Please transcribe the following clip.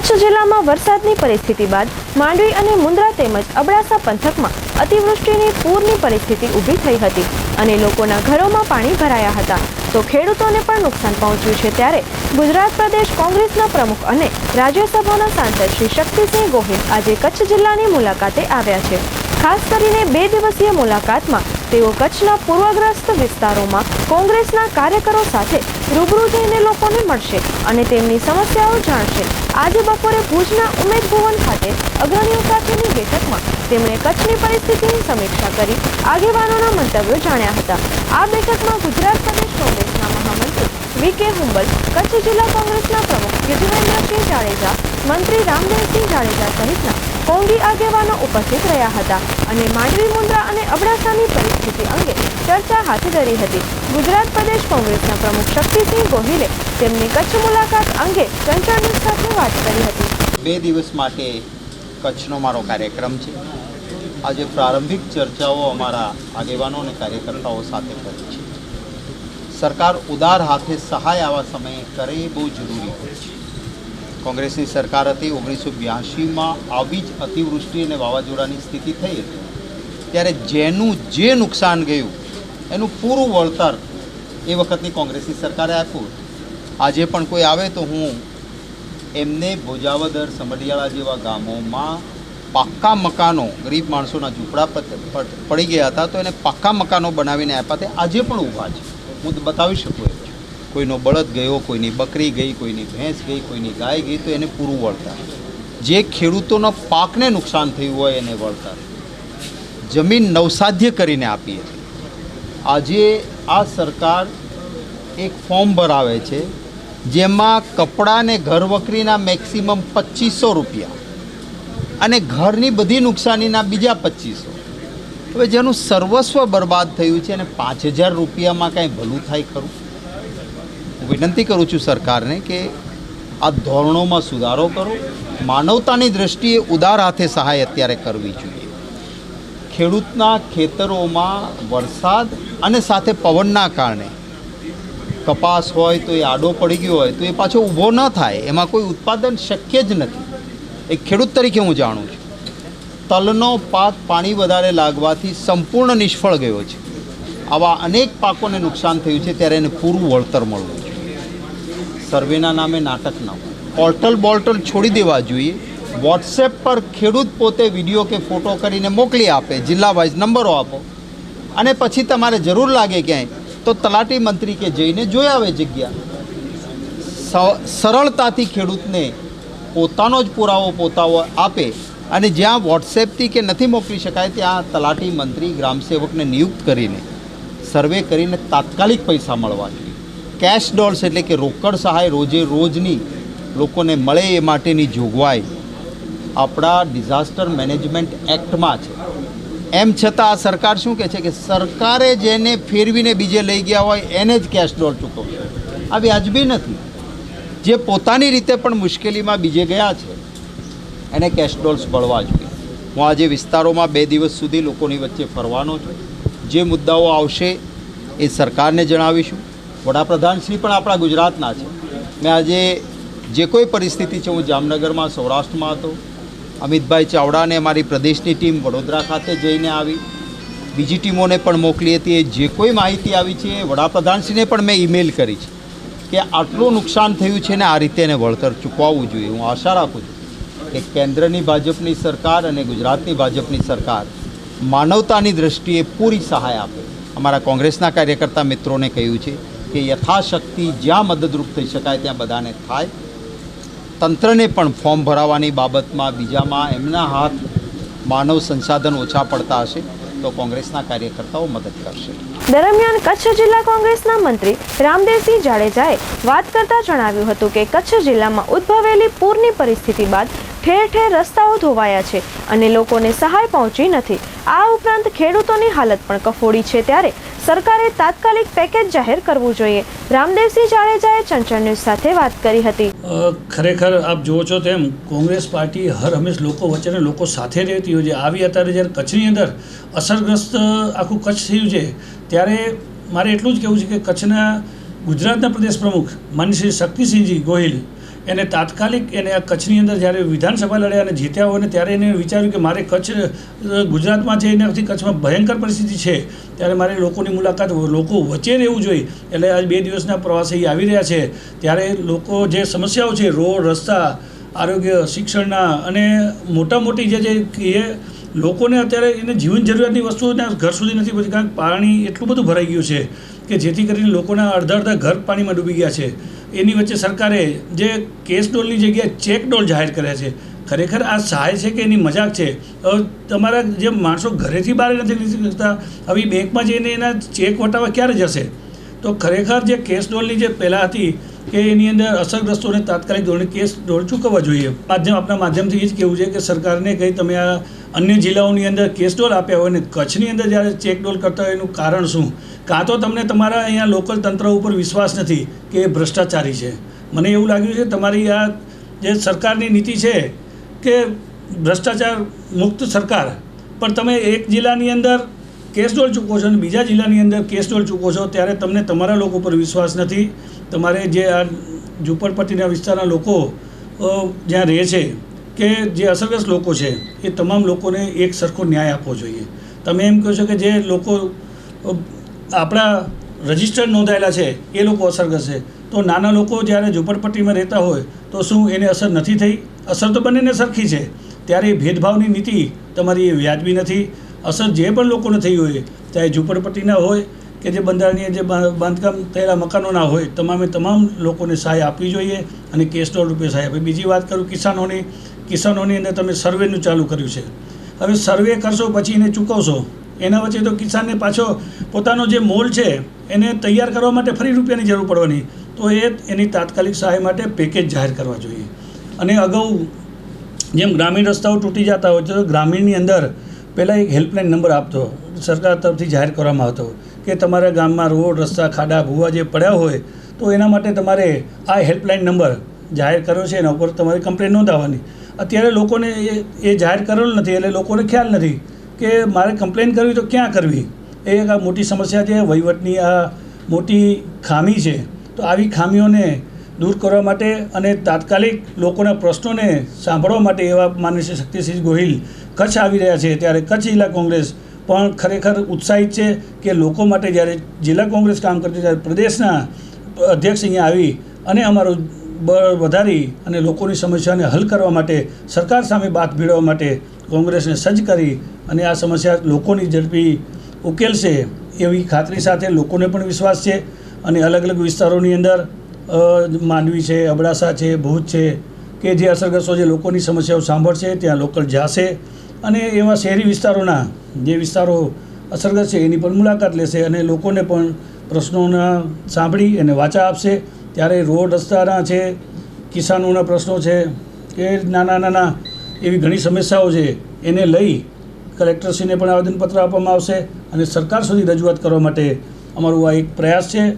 કચ્છ જિલ્લામાં વરસાદની પરિસ્થિતિ બાદ માંડવી અને મુન્દ્રા તેમજ અબડાસા પંથકમાં અતિવૃષ્ટિની પૂરની પરિસ્થિતિ ઊભી થઈ હતી અને લોકોના ઘરોમાં પાણી ભરાયા હતા. તો ખેડૂતોને પણ નુકસાન પહોંચ્યું છે ત્યારે ગુજરાત પ્રદેશ કોંગ્રેસના પ્રમુખ અને રાજ્યસભાના સાંસદ શ્રી શક્તિસિંહ ગોહિલ આજે કચ્છ જિલ્લાની મુલાકાતે આવ્યા છે. ખાસ કરીને બે દિવસીય મુલાકાતમાં તેઓ કચ્છના પૂર્વગ્રસ્ત વિસ્તારોમાં કોંગ્રેસના કાર્યકરો સાથે રૂબરૂ જઈને લોકોને મળશે અને તેમની સમસ્યાઓ જાણશે. આજે બપોરે ભુજના ઉમેદ ભુવન ખાતે અગ્રણીઓ સાથેની બેઠકમાં તેમણે કચ્છની પરિસ્થિતિની સમીક્ષા કરી આગેવાનોના મંતવ્યો જાણ્યા હતા. આ બેઠકમાં ગુજરાત પ્રદેશ કોંગ્રેસના મહામંત્રી વી કે હુંબલ, કચ્છ જિલ્લા કોંગ્રેસના પ્રમુખ યજુવેન્દ્રસિંહ જાડેજા, મંત્રી રામદેવસિંહ જાડેજા સહિતના કોંગી આગેવાનો ઉપસ્થિત રહ્યા હતા અને માંડવી મુન્દ્રા અને અબડાસાની પરિસ્થિતિ અંગે ચર્ચા હાથ ધરી હતી. ગુજરાત પ્રદેશ કોંગ્રેસના પ્રમુખ શક્તિસિંહ ગોહિલે તેમની કચ્છ મુલાકાત અંગે ચંચળ ન્યૂઝ સાથે વાત કરી હતી. બે દિવસ માટે કચ્છનો મારો કાર્યક્રમ છે. આજે પ્રારંભિક ચર્ચાઓ અમારા આગેવાનો અને કાર્યકર્તાઓ સાથે કરી છે. સરકાર ઉદાર હાથે સહાય આવા સમયે કરે બહુ જરૂરી હોય છે. કોંગ્રેસની સરકાર હતી, ઓગણીસો બ્યાસીમાં આવી જ અતિવૃષ્ટિ અને વાવાઝોડાની સ્થિતિ થઈ હતી. ત્યારે જેનું જે નુકસાન ગયું, એનું પૂરું વળતર એ વખતની કોંગ્રેસની સરકારે આપ્યું આજે પણ કોઈ આવે તો હું એમને ભોજાવદર, સમઢિયાળા જેવા ગામોમાં પાક્કા મકાનો, ગરીબ માણસોના ઝૂંપડા પડી ગયા હતા, તો એને પાક્કા મકાનો બનાવીને આપ્યા તે આજે પણ ઊભા છે. હું બતાવી શકું કોઈનો બળદ ગયો, કોઈની બકરી ગઈ, કોઈની ભેંસ ગઈ, કોઈની ગાય ગઈ, તો એને પૂરું વળતર જે ખેડૂતોના પાકને નુકસાન થયું હોય એને વળતર જમીન નવસાધ્ય કરીને આપીએ આજે આ સરકાર એક ફોર્મ ભરાવે છે, જેમાં કપડાં ને ઘર વકરીના મેક્સિમમ પચીસો રૂપિયા અને ઘરની બધી નુકસાનીના બીજા પચીસો. હવે જેનું સર્વસ્વ બરબાદ થયું છે અને પાંચ હજાર રૂપિયામાં કાંઈ ભલું થાય ખરું? વિનંતી કરું છું સરકારને કે આ ધોરણોમાં સુધારો કરો. માનવતાની દ્રષ્ટિએ ઉદાર હાથે સહાય અત્યારે કરવી જોઈએ. ખેડૂતના ખેતરોમાં વરસાદ અને સાથે પવનના કારણે કપાસ હોય તો એ આડો પડી ગયો હોય તો એ પાછો ઊભો ન થાય. એમાં કોઈ ઉત્પાદન શક્ય જ નથી. એક ખેડૂત તરીકે હું જાણું છું. તલનો પાક પાણી વધારે લાગવાથી સંપૂર્ણ નિષ્ફળ ગયો છે. આવા અનેક પાકોને નુકસાન થયું છે. ત્યારે એને પૂરું વળતર મળવું. સર્વેના નામે નાટક ન પોર્ટલ બોર્ટલ છોડી દેવા જોઈએ. વોટ્સએપ પર ખેડૂત પોતે વીડિયો કે ફોટો કરીને મોકલી આપે, જિલ્લા વાઇઝ નંબરો આપો. અને પછી તમારે જરૂર લાગે ક્યાંય, તો તલાટી મંત્રી કે જઈને જોઈ આવે જગ્યા. સરળતાથી ખેડૂતને પોતાનો જ પુરાવો પોતાવો આપે અને જ્યાં વોટ્સએપથી કે નથી મોકલી શકાય, ત્યાં તલાટી મંત્રી ગ્રામસેવકને નિયુક્ત કરીને સર્વે કરીને તાત્કાલિક પૈસા મળવા જોઈએ. કેશ ડોલ્સ એટલે કે રોકડ સહાય રોજે રોજની લોકોને મળે એ માટેની જોગવાઈ આપણા ડિઝાસ્ટર મેનેજમેન્ટ એક્ટમાં છે. એમ છતાં આ સરકાર શું કહે છે કે સરકારે જેને ફેરવીને બીજે લઈ ગયા હોય એને જ કેશ ડોલ ચૂકવશે. આ વ્યાજબી નથી. જે પોતાની રીતે પણ મુશ્કેલીમાં બીજે ગયા છે, એને કેશ ડોલ્સ મળવા જોઈએ. હું આજે વિસ્તારોમાં બે દિવસ સુધી લોકોની વચ્ચે ફરવાનો છું. જે મુદ્દાઓ આવશે એ સરકારને જણાવીશું. વડાપ્રધાનશ્રી પણ આપણા ગુજરાતના છે. મેં આજે જે કોઈ પરિસ્થિતિ છે, હું જામનગરમાં, સૌરાષ્ટ્રમાં હતો. અમિતભાઈ ચાવડાને અમારી પ્રદેશની ટીમ વડોદરા ખાતે જઈને આવી. બીજી ટીમોને પણ મોકલી હતી. એ જે કોઈ માહિતી આવી છે, એ વડાપ્રધાનશ્રીને પણ મેં ઈમેલ કરી છે કે આટલું નુકસાન થયું છે ને આ રીતે એને વળતર ચૂકવવું જોઈએ. હું આશા રાખું છું કે કેન્દ્રની ભાજપની સરકાર અને ગુજરાતની ભાજપની સરકાર માનવતાની દ્રષ્ટિએ પૂરી સહાય આપે. અમારા કોંગ્રેસના કાર્યકર્તા મિત્રોને કહ્યું છે કે યથાશક્તિ જ્યાં મદદરૂપ થઈ શકાય ત્યાં બધાને થાય. તંત્રને પણ ફોર્મ ભરાવાની બાબતમાં બીજામાં એમના હાથ માનવ સંસાધન ઓછા પડતા હશે તો કોંગ્રેસના કાર્યકર્તાઓ મદદ કરશે. દરમિયાન કચ્છ જિલ્લા કોંગ્રેસના મંત્રી રામદેવસિંહ જાડેજાએ વાત કરતા જણાવ્યું હતું કે કચ્છ જિલ્લામાં ઉદ્ભવેલી પૂરની પરિસ્થિતિ બાદ ઠેર ઠેર રસ્તાઓ ધોવાયા છે અને લોકોને સહાય પહોંચી નથી. આ ઉપરાંત ખેડૂતોની હાલત પણ કફોડી છે ત્યારે સરકારે તાત્કાલિક પેકેજ જાહેર કરવું જોઈએ. રામદેવસિંહ જાડેજાએ ચંચળ ન્યૂઝ સાથે વાત કરી હતી. ખરેખર આપ જુઓ છો તેમ કોંગ્રેસ પાર્ટી હર હંમેશ લોકો વચ્ચે લોકો સાથે રહેતી હોય છે. આવી અત્યારે જ્યારે કચ્છની અંદર અસરગ્રસ્ત આખું કચ્છ થયું છે, ત્યારે મારે એટલું જ કહેવું છે કે કચ્છના ગુજરાતના પ્રદેશ પ્રમુખ માનશ્રી શ્રી શક્તિસિંહજી ગોહિલ એને તાત્કાલિક એને આ કચ્છની અંદર જ્યારે વિધાનસભા લડ્યા અને જીત્યા હોય ને ત્યારે એને વિચાર્યું કે મારે કચ્છ ગુજરાતમાં છે એનાથી કચ્છમાં ભયંકર પરિસ્થિતિ છે, ત્યારે મારે લોકોની મુલાકાત લોકો વચ્ચે રહેવું જોઈએ. એટલે આજ બે દિવસના પ્રવાસે આવી રહ્યા છે. ત્યારે લોકો જે સમસ્યાઓ છે, રોડ, રસ્તા, આરોગ્ય, શિક્ષણના અને મોટા મોટી જે જે એ લોકોને અત્યારે એને જીવન જરૂરિયાતની વસ્તુઓને ઘર સુધી નથી પહોંચી. કારણ પાણી એટલું બધું ભરાઈ ગયું છે કે જેથી કરીને લોકોના અડધા અડધા ઘર પાણીમાં ડૂબી ગયા છે. એની વચ્ચે સરકારે જે કેશ ડોલની જગ્યાએ ચેક ડોલ જાહેર કર્યા છે, ખરેખર આ સહાય છે કે એની મજાક છે? તમારા જે માણસો ઘરેથી બહાર નથી નીકળી શકતા હવે બેંકમાં જઈને એના ચેક વટાવવા ક્યારે જશે? તો ખરેખર જે કેશ ડોલની જે પહેલાં હતી કે એની અંદર અસરગ્રસ્તોને તાત્કાલિક ધોરણે કેસ ચૂકવવા જોઈએ. માધ્યમ આપણા માધ્યમથી એ જ કહેવું છે કે સરકારને કંઈ તમે આ અન્ય જિલ્લાઓની અંદર કેસ ડોલ આપ્યા હોય ને કચ્છની અંદર જ્યારે ચેક ડોલ કરતા હોય એનું કારણ શું? કાં તો તમને તમારા અહીંયા લોકલ તંત્ર ઉપર વિશ્વાસ નથી કે એ ભ્રષ્ટાચારી છે. મને એવું લાગ્યું છે તમારી આ જે સરકારની નીતિ છે કે ભ્રષ્ટાચાર મુક્ત સરકાર. પણ તમે એક જિલ્લાની અંદર કેસ ડોલ ચૂકો છો અને બીજા જિલ્લાની અંદર કેસ ડોલ ચૂકો છો, ત્યારે તમને તમારા લોકો પર વિશ્વાસ નથી. તમારે જે આ ઝૂંપડપટ્ટીના વિસ્તારના લોકો જ્યાં રહે છે, કે જે અસરગ્રસ્ત લોકો છે, એ તમામ લોકોને એક સરખો ન્યાય આપવો જોઈએ. તમે એમ કહો છો કે જે લોકો આપણા રજિસ્ટર્ડ નોંધાયેલા છે, એ લોકો અસરગ્રસ્ત છે. તો નાના લોકો જ્યારે ઝુંપડપટ્ટીમાં રહેતા હોય, તો શું એને અસર નથી થઈ? અસર તો બંનેને સરખી છે. ત્યારે ભેદભાવની નીતિ તમારી વ્યાજબી નથી. અસર જે પણ લોકોને થઈ હોય, ચાહે ઝૂંપડપટ્ટીના હોય કે જે બંધારણીય જે બાંધકામ થયેલા મકાનોના હોય, તમામે તમામ લોકોને સહાય આપવી જોઈએ અને કેસનો રૂપે સહાય આપવી. બીજી વાત કરું કિસાનોની કિસાનોની અંદર તમે સર્વેનું ચાલુ કર્યું છે. હવે સર્વે કરશો પછી એને ચૂકવશો. એના વચ્ચે તો કિસાનને પાછો પોતાનો જે મોલ છે, એને તૈયાર કરવા માટે ફરી રૂપિયાની જરૂર પડવાની. તો એ એની તાત્કાલિક સહાય માટે પેકેજ જાહેર કરવા જોઈએ. અને અગાઉ જેમ ગ્રામીણ રસ્તાઓ તૂટી જતા હોય તો ગ્રામીણની અંદર પહેલાં એક હેલ્પલાઇન નંબર આપતો સરકાર તરફથી જાહેર કરવામાં આવતો કે તમારા ગામમાં રોડ, રસ્તા, ખાડા, ભૂવા જે પડ્યા હોય, તો એના માટે તમારે આ હેલ્પલાઇન નંબર જાહેર કર્યો છે. એના ઉપર તમારે કમ્પ્લેન નોંધાવવાની. અત્યારે લોકોને એ જાહેર કરેલો નથી, એટલે લોકોને ખ્યાલ નથી કે મારે કમ્પ્લેન કરવી તો ક્યાં કરવી? એ એક આ મોટી સમસ્યા છે. વહીવટની આ મોટી ખામી છે. તો આવી ખામીઓને દૂર કરવા માટે અને તાત્કાલિક લોકોના પ્રશ્નોને સાંભળવા માટે એવા માન્ય શ્રી શક્તિસિંહ ગોહિલ કચ્છ આવી રહ્યા છે ત્યારે કચ્છ જિલ્લા કોંગ્રેસ પણ ખરેખર ઉત્સાહિત છે કે લોકો માટે જ્યારે જિલ્લા કોંગ્રેસ કામ કરતી ત્યારે પ્રદેશના અધ્યક્ષ અહીંયા આવી અને અમારું બળ વધારી અને લોકોની સમસ્યાને હલ કરવા માટે સરકાર સામે બાથ ભીડવા માટે કોંગ્રેસને સજ્જ કરી અને આ સમસ્યા લોકોની ઝડપી ઉકેલશે એવી ખાતરી સાથે લોકોને પણ વિશ્વાસ છે અને અલગ અલગ વિસ્તારોની અંદર માંડવી છે, અબડાસા છે, ભુજ છે, કે જે અસરગ્રસ્તો જે લોકોની સમસ્યાઓ સાંભળશે, ત્યાં લોકલ જાશે. અને એવા શહેરી વિસ્તારોના જે વિસ્તારો અસરગ્રસ્ત છે, એની પણ મુલાકાત લેશે અને લોકોને પણ પ્રશ્નોના સાંભળી અને વાચા આપશે. ત્યારે રોડ રસ્તાના છે, કિસાનોના પ્રશ્નો છે, કે નાના નાના એવી ઘણી સમસ્યાઓ છે, એને લઈ કલેક્ટરશ્રીને પણ આવેદનપત્ર આપવામાં આવશે અને સરકાર સુધી રજૂઆત કરવા માટે અમારું આ એક પ્રયાસ છે.